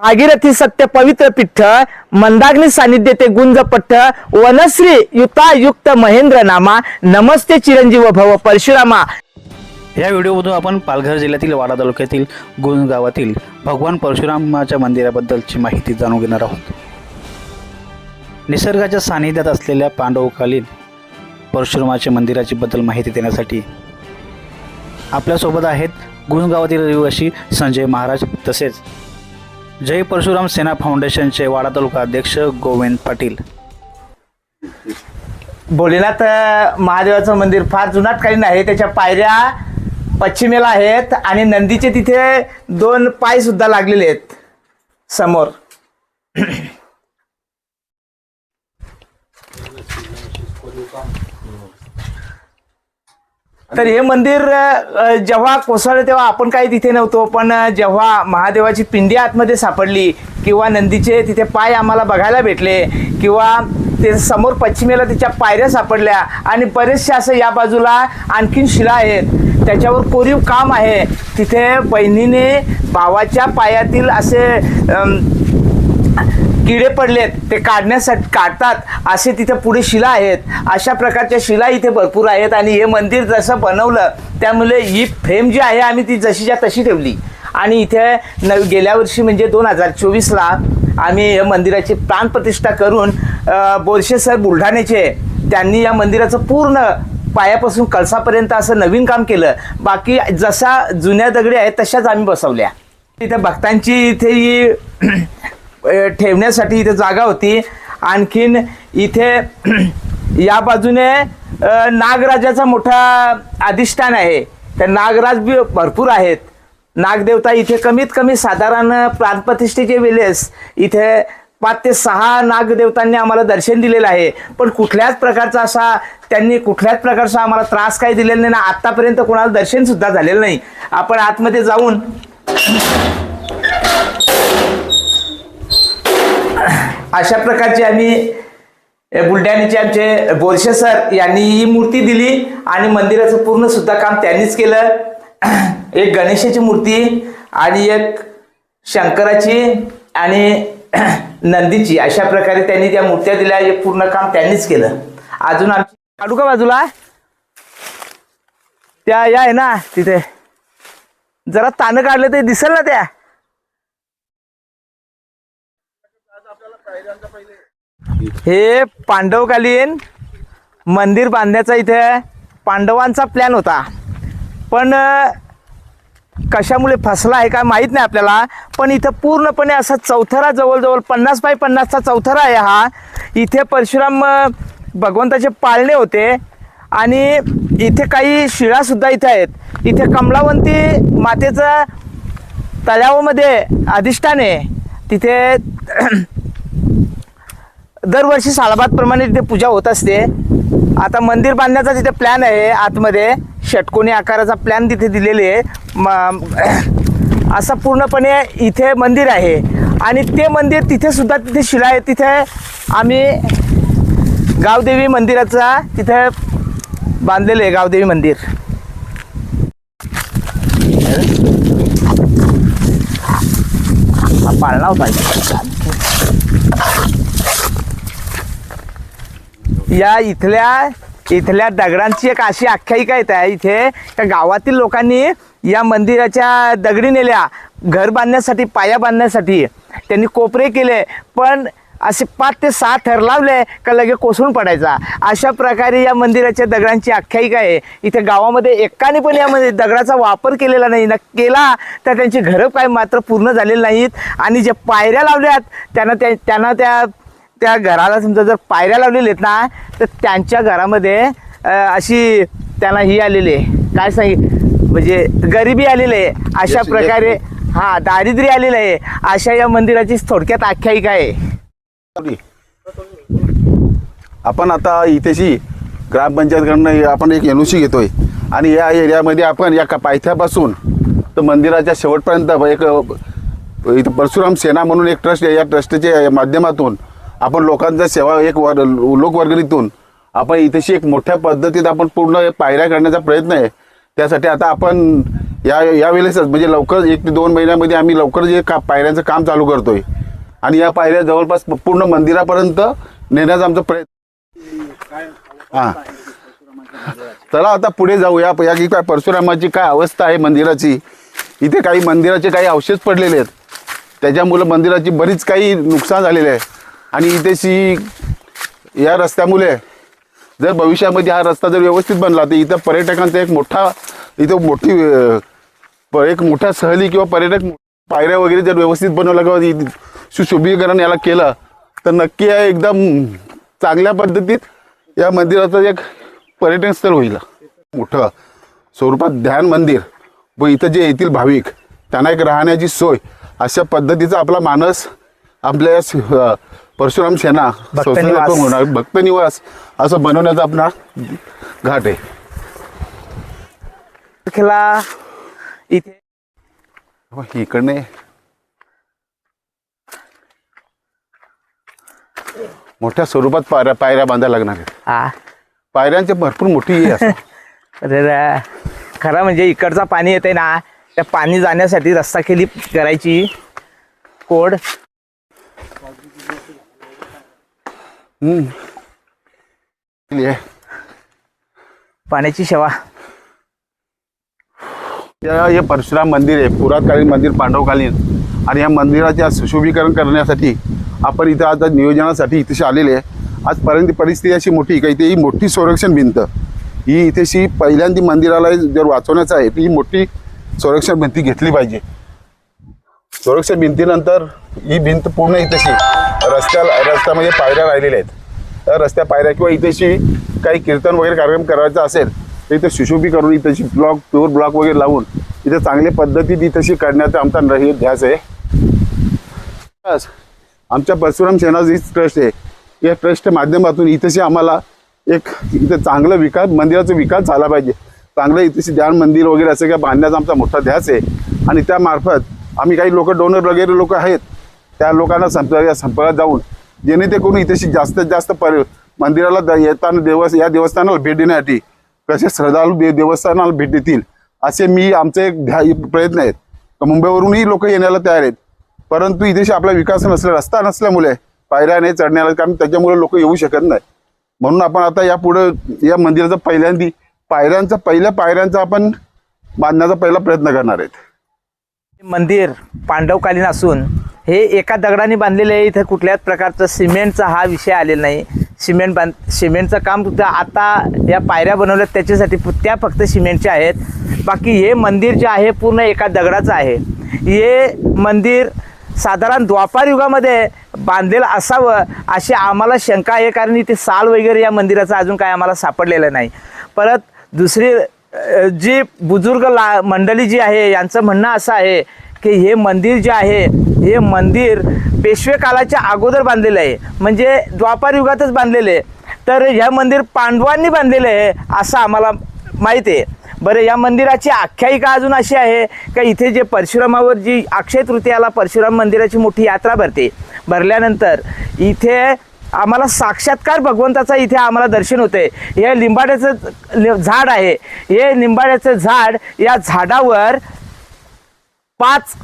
भागीरथी सत्य पवित्र पिठ्ठ मंदाग्नी सानिध्य ते गुंज पठ्ठ वनश्री युता युक्त महेंद्र नामा नमस्ते चिरंजीव भव परशुरामा. या व्हिडिओमधून आपण पालघर जिल्ह्यातील वाडा तालुक्यातील गुंज गावातील भगवान परशुरामाच्या मंदिराबद्दलची माहिती जाणून घेणार आहोत. निसर्गाच्या सानिध्यात असलेल्या पांडवकालीन परशुरामाच्या मंदिराची बद्दल माहिती देण्यासाठी आपल्यासोबत आहेत गुंज गावातील रहिवासी संजय महाराज तसेच जय परशुराम सेना फाउंडेशनचे वाडा तालुका अध्यक्ष गोविंद पाटील. भोलेनाथ महादेवाचं मंदिर फार जुनाटकालीन आहे त्याच्या पायऱ्या पश्चिमेला आहेत आणि नंदीचे तिथे दोन पाय सुद्धा लागलेले आहेत समोर. तर हे मंदिर अ, जेव्हा कोसळलं तेव्हा आपण काही तिथे नव्हतो पण जेव्हा महादेवाची पिंडी आतमध्ये सापडली किंवा नंदीचे तिथे पाय आम्हाला बघायला भेटले किंवा ते समोर पश्चिमेला तिच्या पायऱ्या सापडल्या आणि बरेचसे असं या बाजूला आणखीन शिला आहेत त्याच्यावर कोरीव काम आहे. तिथे बहिणीने भावाच्या पायातील असे अम, किडे पडलेत ते काढण्यासाठी काढतात असे तिथे पुढे शिला आहेत. अशा प्रकारच्या शिला इथे भरपूर आहेत आणि हे मंदिर जसं बनवलं त्यामुळे ही फ्रेम जी आहे आम्ही ती जशीच्या तशी ठेवली. आणि इथे न गेल्या वर्षी म्हणजे दोन हजार चोवीसला आम्ही या मंदिराची प्राणप्रतिष्ठा करून बोरशे सर बुलढाण्याचे त्यांनी या मंदिराचं पूर्ण पायापासून कळसापर्यंत असं नवीन काम केलं. बाकी जसा जुन्या दगडी आहेत तशाच आम्ही बसवल्या. इथे भक्तांची इथे ही ठेवण्यासाठी इथे जागा होती. आणखीन इथे या बाजूने नागराजाचा मोठा अधिष्ठान आहे. त्या नागराज बी भरपूर आहेत. नागदेवता इथे कमीत कमी साधारण प्राणप्रतिष्ठेचे वेळेस इथे पाच ते सहा नागदेवतांनी आम्हाला दर्शन दिलेलं आहे. पण कुठल्याच प्रकारचा असा त्यांनी कुठल्याच प्रकारचा आम्हाला त्रास काही दिलेला नाही ना आत्तापर्यंत कोणाला दर्शन सुद्धा झालेलं नाही. आपण आतमध्ये जाऊन अशा प्रकारचे आम्ही बुलढाण्याचे आमचे बोरशे सर यांनी ही मूर्ती दिली आणि मंदिराचं पूर्ण सुद्धा काम त्यांनीच केलं. एक गणेशाची मूर्ती आणि एक शंकराची आणि नंदीची अशा प्रकारे त्यांनी त्या मूर्त्या दिल्या हे पूर्ण काम त्यांनीच केलं. अजून आमची काढू का बाजूला? त्या या आहे ना तिथे. जरा तानं काढलं ते दिसेल ना त्या? हे पांडवकालीन मंदिर बांधण्याचा इथे पांडवांचा प्लॅन होता. पण कशामुळे फसला आहे काय माहीत नाही आपल्याला. पण इथं पूर्णपणे असा चौथरा जवळजवळ पन्नास बाय पन्नासचा चौथरा आहे हा. इथे परशुराम भगवंताचे पाळणे होते. आणि इथे काही शिळासुद्धा इथे आहेत. इथे कमलावंती मातेचं तलावामध्ये अधिष्ठान आहे. तिथे दरवर्षी सालाबादप्रमाणे तिथे पूजा होत असते. आता मंदिर बांधण्याचा तिथे प्लॅन आहे आतमध्ये. षटकोनी आकाराचा प्लॅन तिथे दिलेले आहे. म- असं पूर्णपणे इथे मंदिर आहे. आणि ते मंदिर तिथेसुद्धा तिथे शिला आहे. तिथे आम्ही गावदेवी मंदिराचा तिथे बांधलेलं आहे गावदेवी मंदिर. हा पाळणा होता. या इथल्या इथल्या दगडांची एक अशी आख्यायिका येत. आहे इथे त्या गावातील लोकांनी या मंदिराच्या दगडी नेल्या घर बांधण्यासाठी पाया बांधण्यासाठी. त्यांनी कोपरे केले पण असे पाच ते सहा थर लावले का लगे कोसळून पडायचा. अशा प्रकारे या मंदिराच्या दगडांची आख्यायिका आहे. इथे गावामध्ये एकाने पण यामध्ये दगडाचा वापर केलेला नाही. ना केला तर त्यांची घरं काय मात्र पूर्ण झालेली नाहीत. आणि जे पायऱ्या लावल्यात त्यांना त्या त्यांना त्या त्या घराला समजा जर पायऱ्या लावलेल्या आहेत ना तर त्यांच्या घरामध्ये अशी त्यांना ही आलेली आहे. काय सांगित म्हणजे गरिबी आलेली आहे. अशा प्रकारे हा दारिद्र्य आलेलं आहे. अशा या मंदिराची थोडक्यात आख्यायिका आहे. आपण आता इथेशी ग्रामपंचायतकडनं आपण एक एन सी घेतोय. आणि या एरियामध्ये आपण या का पायथ्यापासून तर मंदिराच्या शेवटपर्यंत एक परशुराम सेना म्हणून एक ट्रस्ट आहे. या ट्रस्टच्या माध्यमातून आपण लोकांचा सेवा एक वर लोकवर्गणीतून आपण इथेशी एक मोठ्या पद्धतीत आपण पूर्ण पायऱ्या करण्याचा प्रयत्न आहे. त्यासाठी आता आपण या यावेळेसच म्हणजे लवकर एक ते दोन महिन्यामध्ये आम्ही लवकर जे का पायऱ्यांचं काम चालू करतोय. आणि या पायऱ्या जवळपास पूर्ण मंदिरापर्यंत नेण्याचा आमचा प्रयत्न हां. चला आता पुढे जाऊया. या की काय परशुरामाची काय अवस्था आहे मंदिराची? इथे काही मंदिराचे काही अवशेष पडलेले आहेत. त्याच्यामुळं मंदिराची बरीच काही नुकसान झालेले आहे. आणि इथेशी या रस्त्यामुळे जर भविष्यामध्ये हा रस्ता जर व्यवस्थित बनला तर इथं पर्यटकांचा एक मोठा इथं मोठी प- एक मोठा सहली किंवा पर्यटक पायऱ्या वगैरे जर व्यवस्थित बनवलं किंवा सुशोभीकरण याला केलं तर नक्की हे एकदम चांगल्या पद्धतीत या मंदिराचं एक पर्यटन स्थळ होईल. मोठं स्वरूपात ध्यान मंदिर व इथं जे येथील भाविक त्यांना एक राहण्याची सोय अशा पद्धतीचा आपला मानस आपल्या परशुराम सेना भक्तनिवास. होणार. भक्तनिवास असं बनवण्याचा आपला घाट आहे. इथे हो, इकडने. मोठ्या स्वरूपात पायऱ्या पायऱ्या बांधायला लागणार आहेत. हा पायऱ्यांची भरपूर मोठी हे असते. अरे रे. खरं म्हणजे इकडचा पाणी येते ना त्या पाणी जाण्यासाठी रस्ता केली करायची. कोड. हम्म. पाण्याची सेवा. या- हे परशुराम मंदिर आहे पुरातकालीन मंदिर पांडवकालीन. आणि या मंदिराचे आज सुशोभीकरण करण्यासाठी आपण इथं आता नियोजनासाठी इथेशी आलेले आहे. आजपर्यंत परिस्थिती अशी मोठी का? इथे ही मोठी संरक्षण भिंत. ही इथेशी पहिल्यांदा मंदिराला जर वाचवण्याचं आहे तर ही मोठी संरक्षण भिंती घेतली पाहिजे. सुरक्षा भिंतीनंतर ही भिंत पूर्ण इथेशी रस्त्याला रस्त्यामध्ये पायऱ्या राहिलेल्या आहेत. तर रस्त्या पायऱ्या किंवा इथेशी काही कीर्तन वगैरे कार्यक्रम करायचा असेल तर इथे सुशोभी करून इथेशी ब्लॉक प्युअर ब्लॉक वगैरे लावून इथे चांगल्या पद्धतीत इथेशी करण्याचा आमचा न- हे ध्यास आहे. बस. आमच्या परशुराम सेना ट्रस्ट आहे. या ट्रस्टच्या माध्यमातून इथेशी आम्हाला एक इथे चांगलं विकास मंदिराचा विकास झाला पाहिजे. चांगलं इथेशी ध्यान मंदिर वगैरे असं काय बांधण्याचा आमचा मोठा ध्यास आहे. आणि त्यामार्फत आम्ही काही लोक डोनर वगैरे लोक आहेत त्या लोकांना संपर्क संपर्कात जाऊन जेणेकरून इथेशी जास्तीत जास्त पर मंदिराला द- येताना देवस्थ या देवस्थानाला भेट देण्यासाठी कसे श्रद्धाळू दे देवस्थानाला भेट देतील असे मी आमचे एक ध्या प्रयत्न आहेत. मुंबईवरूनही लोक येण्याला तयार आहेत. परंतु इथेशी आपला विकास नसल्या रस्ता नसल्यामुळे पायऱ्या नाही चढण्याला कारण त्याच्यामुळे लोक येऊ शकत नाही. म्हणून आपण आता यापुढं या मंदिराचा पहिल्यांदी पायऱ्यांचा पहिल्या पायऱ्यांचा आपण बांधण्याचा पहिला प्रयत्न करणार आहेत. मंदिर पांडवकालीन असून हे एका दगडाने बांधलेलं आहे. इथं कुठल्याच प्रकारचं सिमेंटचा हा विषय आलेला नाही. सिमेंट बांध सिमेंटचं काम आता या पायऱ्या बनवल्यात. त्याच्यासाठी त्या फक्त सिमेंटच्या आहेत. बाकी हे मंदिर जे आहे पूर्ण एका दगडाचं आहे. हे मंदिर साधारण द्वापार युगामध्ये बांधलेलं असावं अशी आम्हाला शंका आहे. कारण इथे साल वगैरे या मंदिराचं अजून काय आम्हाला सापडलेलं नाही. परत दुसरी जी बुजुर्ग ला मंडळी जी आहे यांचं म्हणणं असं आहे की हे मंदिर जे आहे हे मंदिर पेशवे कालाच्या अगोदर बांधलेलं आहे. म्हणजे द्वापार युगातच बांधलेले तर हे मंदिर पांडवांनी बांधलेलं आहे असं आम्हाला माहीत आहे. बरं या मंदिराची आख्यायिका अजून अशी आहे का इथे जे परशुरामावर जी अक्षय तृतीयाला परशुराम मंदिराची मोठी यात्रा भरते. भरल्यानंतर इथे आम्हाला साक्षात्कार भगवंताचा इथे आम्हाला दर्शन होते. हे लिंबाड्याचं झाड आहे. हे लिंबाड्याचं झाड या झाडावर पाच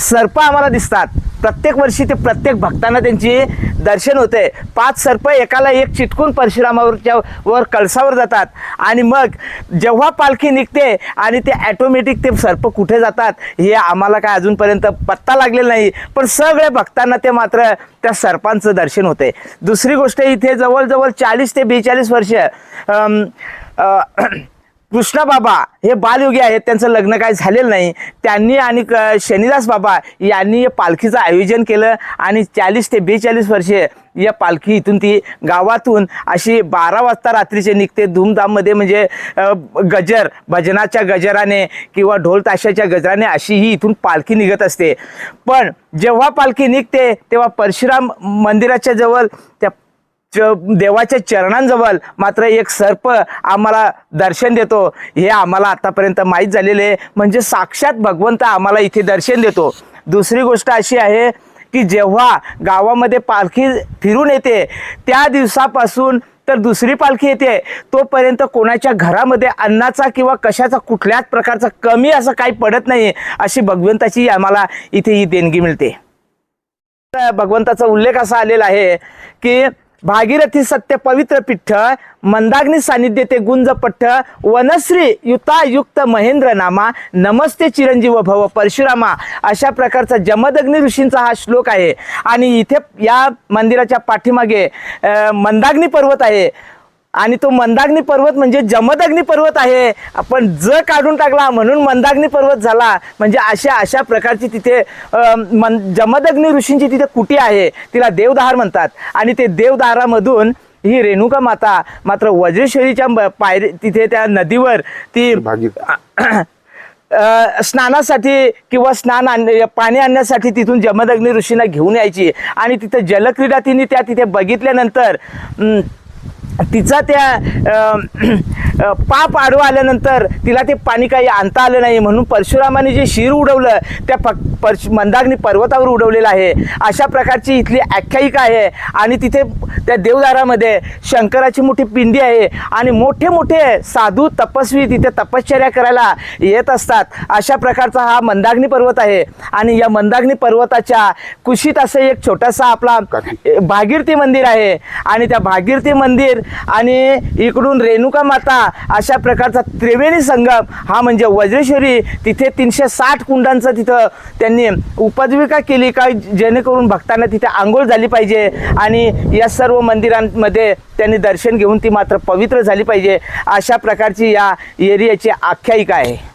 सर्प आम्हाला दिसतात. प्रत्येक वर्षी ते प्रत्येक भक्तांना त्यांची दर्शन होते पाच सर्प एकाला एक चिटकून परशुरामावरच्या वर कळसावर जातात. आणि मग जेव्हा पालखी निघते आणि ते ॲटोमॅटिक ते सर्प कुठे जातात हे आम्हाला काय अजूनपर्यंत पत्ता लागलेला नाही. पण सगळ्या भक्तांना ते मात्र त्या सर्पांचं दर्शन होते दुसरी गोष्ट इथे जवळजवळ चाळीस ते बेचाळीस वर्ष कृष्णा बाबा हे बालयोगी आहेत त्यांचं लग्न काय झालेलं नाही. त्यांनी आणि क- शनिदास बाबा यांनी या पालखीचं आयोजन केलं आणि चाळीस ते बेचाळीस वर्षे या पालखी इथून ती गावातून अशी बारा वाजता रात्रीचे निघते. धूमधाममध्ये म्हणजे गजर भजनाच्या गजराने किंवा ढोल ताशाच्या गजराने अशी ही इथून पालखी निघत असते. पण जेव्हा पालखी निघते तेव्हा परशुराम मंदिराच्या जवळ त्या देवाच्या चरणांजवळ मात्र एक सर्प आम्हाला दर्शन देतो. हे आम्हाला आतापर्यंत माहीत झालेले आहे. म्हणजे साक्षात भगवंत आम्हाला इथे दर्शन देतो. दुसरी गोष्ट अशी आहे की जेव्हा गावामध्ये पालखी फिरून येते त्या दिवसापासून तर दुसरी पालखी येते. तोपर्यंत कोणाच्या घरामध्ये अन्नाचा किंवा कशाचा कुठल्याच प्रकारचा कमी असं काही पडत नाही अशी भगवंताची आम्हाला इथे ही देणगी मिळते. भगवंताचा उल्लेख असा आलेला आहे की भागीरथी सत्य पवित्र पिठ्ठ मंदाग्नी सानिध्य ते गुंज पठ्ठ वनश्री युता युक्त महेंद्र नामा नमस्ते चिरंजीव भव परशुरामा अशा प्रकारचा जमदग्नी ऋषींचा हा श्लोक आहे. आणि इथे या मंदिराच्या पाठीमागे अं, मंदाग्नी पर्वत आहे. आणि तो मंदाग्नी पर्वत म्हणजे जमदग्नी पर्वत आहे. आपण ज काढून टाकला म्हणून मंदाग्नी पर्वत झाला. म्हणजे अशा अशा प्रकारची तिथे मन जमदग्नी ऋषींची तिथे कुटी आहे. तिला देवदहार म्हणतात. आणि ते देवदहारामधून ही रेणुका माता मात्र वज्रेश्वरीच्या पायरी तिथे त्या नदीवर ती स्नानासाठी किंवा स्नान आण पाणी आणण्यासाठी तिथून जमदग्नी ऋषींना घेऊन यायची. आणि तिथं जलक्रीडा तिने त्या तिथे बघितल्यानंतर तिचा त्या पाप आडवा आल्यानंतर तिला ते पाणी काही आणता आलं नाही. म्हणून परशुरामाने जे शिर उडवलं त्या प परश मंदाग्नी पर्वतावर उडवलेलं आहे. अशा प्रकारची इथली आख्यायिका आहे. आणि तिथे त्या देवदारामध्ये शंकराची मोठी पिंडी आहे. आणि मोठे मोठे साधू तपस्वी तिथे तपश्चर्या करायला येत असतात. अशा प्रकारचा हा मंदाग्नी पर्वत आहे. आणि या मंदाग्नी पर्वताच्या कुशीत असं एक छोटासा आपला. भागीरथी मंदिर आहे. आणि त्या भागीरथी मंदिर आणि इकडून रेणुका माता अशा प्रकारचा त्रिवेणी संगम हा म्हणजे वज्रेश्वरी तिथे तीनशे साठ कुंडांचं तिथं त्यांनी उपजीविका केली का जेणेकरून भक्तांना तिथे आंघोळ झाली पाहिजे आणि या सर्व मंदिरांमध्ये त्यांनी दर्शन घेऊन ती मात्र पवित्र झाली पाहिजे अशा प्रकारची या एरियाची आख्यायिका आहे.